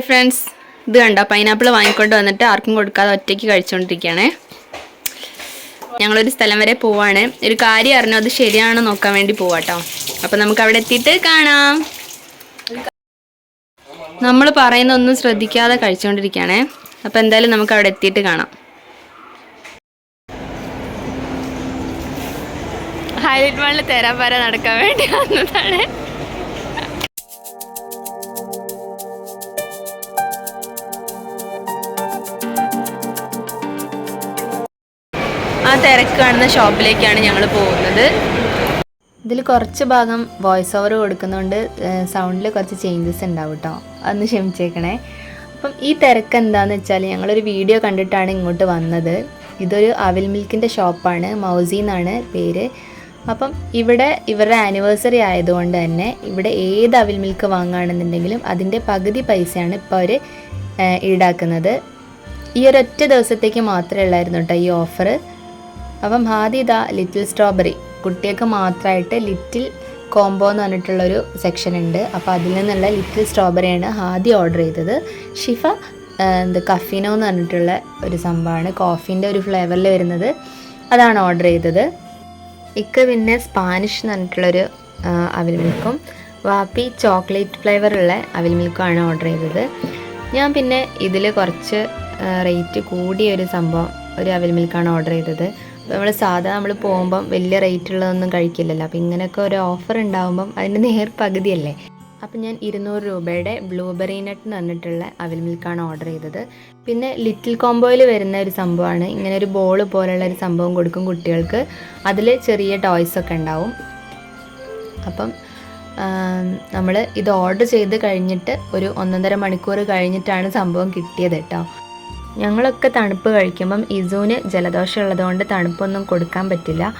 Friends ഇത് കണ്ടോ? Pineapple വാങ്ങിക്കൊണ്ട് വന്നിട്ട് ആർക്കും കൊടുക്കാതെ ഒറ്റയ്ക്ക് കഴിച്ചുകൊണ്ടിരിക്കുകയാണേ ഞങ്ങളൊരു സ്ഥലം വരെ പോവാണ്. ഒരു കാര്യം അറിഞ്ഞു? അത് ശരിയാണോ നോക്കാൻ വേണ്ടി പോവാട്ടോ. അപ്പം നമുക്ക് അവിടെ എത്തിയിട്ട് കാണാം. നമ്മൾ പറയുന്ന ഒന്നും ശ്രദ്ധിക്കാതെ കഴിച്ചുകൊണ്ടിരിക്കുകയാണ് അപ്പം എന്തായാലും നമുക്ക് അവിടെ എത്തിയിട്ട് കാണാം. ഹൈലൈറ്റ് മാളിൽ തേരാപ്പാര നടക്കാൻ വേണ്ടി വന്നതാണ്. തിരക്ക് കാണുന്ന ഷോപ്പിലേക്കാണ് ഞങ്ങൾ പോകുന്നത്. ഇതിൽ കുറച്ച് ഭാഗം വോയിസ് ഓവർ കൊടുക്കുന്നതുകൊണ്ട് സൗണ്ടിൽ കുറച്ച് ചേഞ്ചസ് ഉണ്ടാവും കേട്ടോ അതൊന്ന് ക്ഷമിച്ചേക്കണേ. അപ്പം ഈ തിരക്ക് എന്താണെന്ന് വെച്ചാൽ ഞങ്ങളൊരു വീഡിയോ കണ്ടിട്ടാണ് ഇങ്ങോട്ട് വന്നത്. ഇതൊരു അവിൽ മിൽക്കിന്റെ ഷോപ്പാണ് മൗസി എന്നാണ് പേര്. അപ്പം ഇവിടെ ഇവരുടെ ആനിവേഴ്സറി ആയതുകൊണ്ട് തന്നെ ഇവിടെ ഏത് അവിൽ മിൽക്ക് വാങ്ങുകയാണെന്നുണ്ടെങ്കിലും അതിന്റെ പകുതി പൈസയാണ് ഇപ്പോൾ അവർ ഈടാക്കുന്നത്. ഈ ഒരൊറ്റ ദിവസത്തേക്ക് മാത്രമേ ഉള്ളായിരുന്നു കേട്ടോ ഈ ഓഫർ അപ്പം ആദ്യം ഇതാ ലിറ്റിൽ സ്ട്രോബെറി. കുട്ടികൾക്ക് മാത്രമായിട്ട് ലിറ്റിൽ കോംബോ എന്ന് പറഞ്ഞിട്ടുള്ളൊരു സെക്ഷൻ ഉണ്ട്. അപ്പോൾ അതിൽ നിന്നുള്ള ലിറ്റിൽ സ്ട്രോബെറിയാണ് ആദ്യം ഓർഡർ ചെയ്തത്. ഷിഫ എന്ത് കഫിനോ എന്ന് പറഞ്ഞിട്ടുള്ള ഒരു സംഭവമാണ്. കോഫീന്റെ ഒരു ഫ്ലേവറിൽ വരുന്നത്. അതാണ് ഓർഡർ ചെയ്തത്. ഇക്ക പിന്നെ സ്പാനിഷ് എന്ന് പറഞ്ഞിട്ടുള്ളൊരു അവിൽ മിൽക്കും. വാപ്പി ചോക്ലേറ്റ് ഫ്ലേവറുള്ള അവിൽ മിൽക്കുമാണ് ഓർഡർ ചെയ്തത്. ഞാൻ പിന്നെ ഇതിൽ കുറച്ച് റേറ്റ് കൂടിയ ഒരു സംഭവം ഒരു അവിൽ മിൽക്കാണ് ഓർഡർ ചെയ്തത്. നമ്മൾ സാധാ നമ്മൾ പോകുമ്പം വലിയ റേറ്റ് ഉള്ളതൊന്നും കഴിക്കില്ലല്ലോ. അപ്പം ഇങ്ങനെയൊക്കെ ഒരു ഓഫർ ഉണ്ടാകുമ്പം അതിന്റെ നേർ പകുതിയല്ലേ? അപ്പം ഞാൻ ഇരുന്നൂറ് രൂപയുടെ ബ്ലൂബെറി നട്ട് എന്ന് പറഞ്ഞിട്ടുള്ള അവിൽ മിൽക്കാണ് ഓർഡർ ചെയ്തത്. പിന്നെ ലിറ്റിൽ കോംബോയിൽ വരുന്ന ഒരു സംഭവമാണ്. ഇങ്ങനെ ഒരു ബോൾ പോലുള്ള ഒരു സംഭവം കൊടുക്കും കുട്ടികൾക്ക്. അതിൽ ചെറിയ ടോയ്സ് ഒക്കെ ഉണ്ടാവും. അപ്പം നമ്മൾ ഇത് ഓർഡർ ചെയ്ത് കഴിഞ്ഞിട്ട് ഒരു ഒന്നൊന്നര മണിക്കൂർ കഴിഞ്ഞിട്ടാണ് സംഭവം കിട്ടിയത് കേട്ടോ ഞങ്ങളൊക്കെ തണുപ്പ് കഴിക്കുമ്പം ഇസൂന് ജലദോഷം ഉള്ളതുകൊണ്ട് തണുപ്പൊന്നും കൊടുക്കാൻ പറ്റില്ല.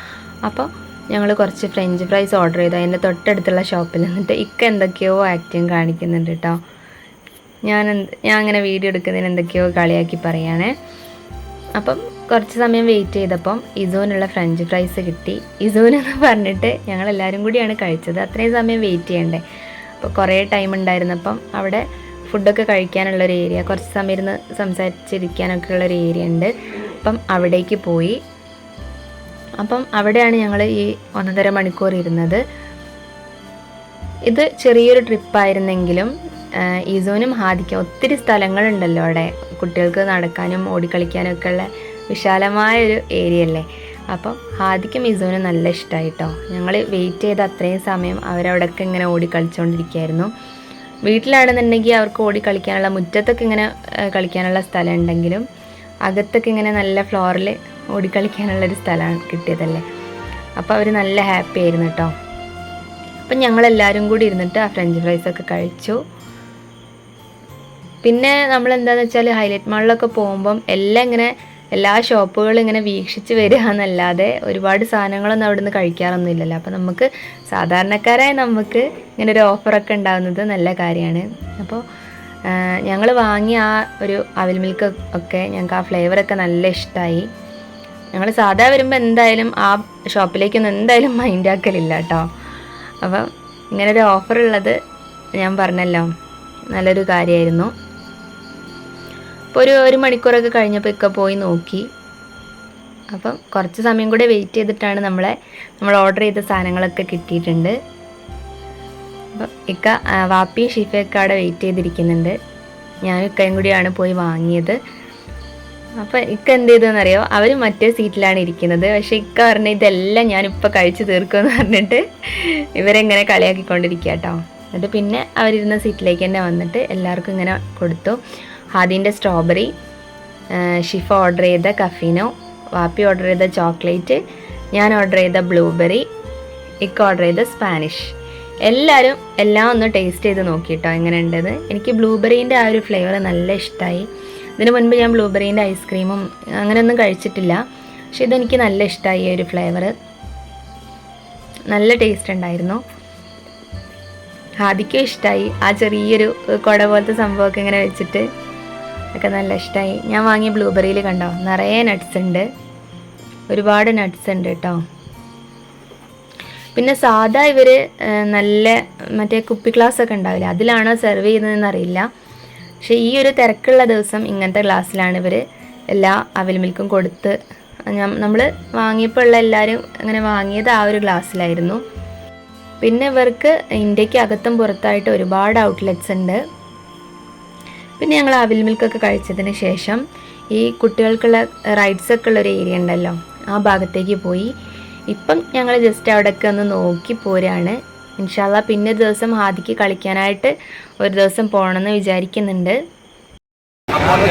അപ്പോൾ ഞങ്ങൾ കുറച്ച് ഫ്രഞ്ച് ഫ്രൈസ് ഓർഡർ ചെയ്തു. അതിന്റെ തൊട്ടടുത്തുള്ള ഷോപ്പിൽ നിന്നിട്ട് ഇക്ക എന്തൊക്കെയോ ആക്ടിങ് കാണിക്കുന്നുണ്ട് കേട്ടോ. ഞാൻ എന്ത് ഞാൻ അങ്ങനെ വീഡിയോ എടുക്കുന്നതിന് എന്തൊക്കെയോ കളിയാക്കി പറയുകയാണേ അപ്പം കുറച്ച് സമയം വെയിറ്റ് ചെയ്തപ്പം ഇസൂനുള്ള ഫ്രഞ്ച് ഫ്രൈസ് കിട്ടി. ഇസോനെന്ന് പറഞ്ഞിട്ട് ഞങ്ങൾ എല്ലാവരും കൂടിയാണ് കഴിച്ചത്. അത്രയും സമയം വെയിറ്റ് ചെയ്യണ്ടേ? അപ്പോൾ കുറേ ടൈം ഉണ്ടായിരുന്നപ്പം അവിടെ ഫുഡൊക്കെ കഴിക്കാനുള്ളൊരു ഏരിയ കുറച്ച് സമയം ഇരുന്ന് സംസാരിച്ചിരിക്കാനൊക്കെ ഉള്ളൊരു ഏരിയ ഉണ്ട്. അപ്പം അവിടേക്ക് പോയി. അപ്പം അവിടെയാണ് ഞങ്ങൾ ഈ ഒന്നര മണിക്കൂർ ഇരുന്നത്. ഇത് ചെറിയൊരു ട്രിപ്പായിരുന്നെങ്കിലും ഈസോനും ഹാദിക്കും ഒത്തിരി സ്ഥലങ്ങളുണ്ടല്ലോ അവിടെ. കുട്ടികൾക്ക് നടക്കാനും ഓടിക്കളിക്കാനും ഒക്കെ ഉള്ള വിശാലമായൊരു ഏരിയ അല്ലേ? അപ്പം ഹാദിക്കും ഈസോനും നല്ല ഇഷ്ടമായി കേട്ടോ ഞങ്ങൾ വെയിറ്റ് ചെയ്ത അത്രയും സമയം അവരവിടെയൊക്കെ ഇങ്ങനെ ഓടിക്കളിച്ചുകൊണ്ടിരിക്കുകയായിരുന്നു വീട്ടിലാണെന്നുണ്ടെങ്കിൽ അവർക്ക് ഓടി കളിക്കാനുള്ള മുറ്റത്തൊക്കെ ഇങ്ങനെ കളിക്കാനുള്ള സ്ഥലം ഉണ്ടെങ്കിലും അകത്തൊക്കെ ഇങ്ങനെ നല്ല ഫ്ലോറിൽ ഓടിക്കളിക്കാനുള്ളൊരു സ്ഥലമാണ് കിട്ടിയതല്ലേ. അപ്പോൾ അവർ നല്ല ഹാപ്പി ആയിരുന്നു കേട്ടോ അപ്പം ഞങ്ങളെല്ലാവരും കൂടി ഇരുന്നിട്ട് ആ ഫ്രഞ്ച് ഫ്രൈസ് ഒക്കെ കഴിച്ചു. പിന്നെ നമ്മൾ എന്താണെന്ന് വെച്ചാൽ ഹൈലൈറ്റ് മാളിലൊക്കെ പോകുമ്പം എല്ലാം ഇങ്ങനെ എല്ലാ ഷോപ്പുകളും ഇങ്ങനെ വീക്ഷിച്ച് വരിക എന്നല്ലാതെ ഒരുപാട് സാധനങ്ങളൊന്നും അവിടെ നിന്ന് കഴിക്കാറൊന്നും ഇല്ലല്ലോ അപ്പം നമുക്ക് സാധാരണക്കാരായ നമുക്ക് ഇങ്ങനെ ഒരു ഓഫറൊക്കെ ഉണ്ടാകുന്നത് നല്ല കാര്യമാണ്. അപ്പോൾ ഞങ്ങൾ വാങ്ങിയ ആ ഒരു അവിൽ മിൽക്ക് ഒക്കെ ഞങ്ങൾക്ക് ആ ഫ്ലേവറൊക്കെ നല്ല ഇഷ്ടമായി ഞങ്ങൾ സാധാ വരുമ്പോൾ എന്തായാലും ആ ഷോപ്പിലേക്കൊന്നും എന്തായാലും മൈൻഡ് ആക്കലില്ല കേട്ടോ. അപ്പം ഇങ്ങനൊരു ഓഫറുള്ളത് ഞാൻ പറഞ്ഞല്ലോ. നല്ലൊരു കാര്യമായിരുന്നു. അപ്പോൾ ഒരു ഒരു മണിക്കൂറൊക്കെ കഴിഞ്ഞപ്പോൾ ഇക്ക പോയി നോക്കി. അപ്പം കുറച്ച് സമയം കൂടെ വെയിറ്റ് ചെയ്തിട്ടാണ് നമ്മളെ നമ്മൾ ഓർഡർ ചെയ്ത സാധനങ്ങളൊക്കെ കിട്ടിയിട്ടുണ്ട്. അപ്പം ഇക്ക വാപ്പിയും ഷിഫയൊക്കെ അവിടെ വെയിറ്റ് ചെയ്തിരിക്കുന്നുണ്ട്. ഞാനും ഇക്കയും കൂടിയാണ് പോയി വാങ്ങിയത്. അപ്പം ഇക്ക എന്ത് ചെയ്തെന്നറിയോ അവർ മറ്റേ സീറ്റിലാണ് ഇരിക്കുന്നത്. പക്ഷേ ഇക്ക പറഞ്ഞ ഇതെല്ലാം ഞാനിപ്പോൾ കഴിച്ചു തീർക്കുമെന്ന് പറഞ്ഞിട്ട് ഇവരെങ്ങനെ കളിയാക്കിക്കൊണ്ടിരിക്കുക കേട്ടോ എന്നിട്ട് പിന്നെ അവരിരുന്ന സീറ്റിലേക്ക് തന്നെ വന്നിട്ട് എല്ലാവർക്കും ഇങ്ങനെ കൊടുത്തു. ഹാദിന്റെ സ്ട്രോബെറി ഷിഫ ഓർഡർ ചെയ്ത കഫീനോ വാപ്പി ഓർഡർ ചെയ്ത ചോക്ലേറ്റ് ഞാൻ ഓർഡർ ചെയ്ത ബ്ലൂബെറി ഇക്ക ഓർഡർ ചെയ്ത സ്പാനിഷ്. എല്ലാവരും എല്ലാം ഒന്ന് ടേസ്റ്റ് ചെയ്ത് നോക്കിയിട്ടോ എങ്ങനെ ഉണ്ടത് എനിക്ക് ബ്ലൂബെറീന്റെ ആ ഒരു ഫ്ലേവർ നല്ല ഇഷ്ടമായി ഇതിന് മുൻപ് ഞാൻ ബ്ലൂബെറീന്റെ ഐസ്ക്രീമും അങ്ങനെയൊന്നും കഴിച്ചിട്ടില്ല. പക്ഷെ ഇതെനിക്ക് നല്ല ഇഷ്ടമായി ഒരു ഫ്ലേവർ നല്ല ടേസ്റ്റ് ഉണ്ടായിരുന്നു. ഹാദിക്കും ഇഷ്ടമായി ആ ചെറിയൊരു കുട പോലത്തെ സംഭവമൊക്കെ ഇങ്ങനെ വെച്ചിട്ട് ഒക്കെ നല്ല ഇഷ്ടമായി ഞാൻ വാങ്ങിയ ബ്ലൂബെറിയിൽ കണ്ടോ? നിറയെ നട്ട്സ് ഉണ്ട്. ഒരുപാട് നട്ട്സ് ഉണ്ട് കേട്ടോ പിന്നെ സാധാ ഇവർ നല്ല മറ്റേ കുപ്പി ഗ്ലാസ് ഒക്കെ ഉണ്ടാവില്ല? അതിലാണോ സെർവ് ചെയ്യുന്നതെന്ന് അറിയില്ല. പക്ഷേ ഈ ഒരു തിരക്കുള്ള ദിവസം ഇങ്ങനത്തെ ഗ്ലാസ്സിലാണ് ഇവർ എല്ലാ അവൽ മിൽക്കും കൊടുത്ത് നമ്മൾ വാങ്ങിയപ്പോൾ ഉള്ള എല്ലാവരും അങ്ങനെ വാങ്ങിയത് ആ ഒരു ഗ്ലാസ്സിലായിരുന്നു പിന്നെ ഇവർക്ക് ഇന്ത്യയ്ക്ക് അകത്തും പുറത്തായിട്ട് ഒരുപാട് ഔട്ട്ലെറ്റ്സ് ഉണ്ട്. പിന്നെ ഞങ്ങൾ അവിൽ മിൽക്കൊക്കെ കഴിച്ചതിന് ശേഷം ഈ കുട്ടികൾക്കുള്ള റൈഡ്സ് ഒക്കെ ഉള്ള ഒരു ഏരിയ ഉണ്ടല്ലോ ആ ഭാഗത്തേക്ക് പോയി. ഇപ്പം ഞങ്ങൾ ജസ്റ്റ് അവിടെയൊക്കെ ഒന്ന് നോക്കി പോരാണ്. ഇൻഷാല്ല പിന്നെ ഒരു ദിവസം ഹാദിക്ക് കളിക്കാനായിട്ട് ഒരു ദിവസം പോകണമെന്ന് വിചാരിക്കുന്നുണ്ട്. നമ്മൾ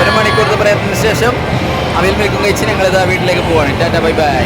ഒരു മണിക്കൂർ പ്രയത്നത്തിന് ശേഷം അവിൽ മിൽക്കും കഴിച്ച് ഞങ്ങളിതാ വീട്ടിലേക്ക് പോവാണ്. Tata bye bye.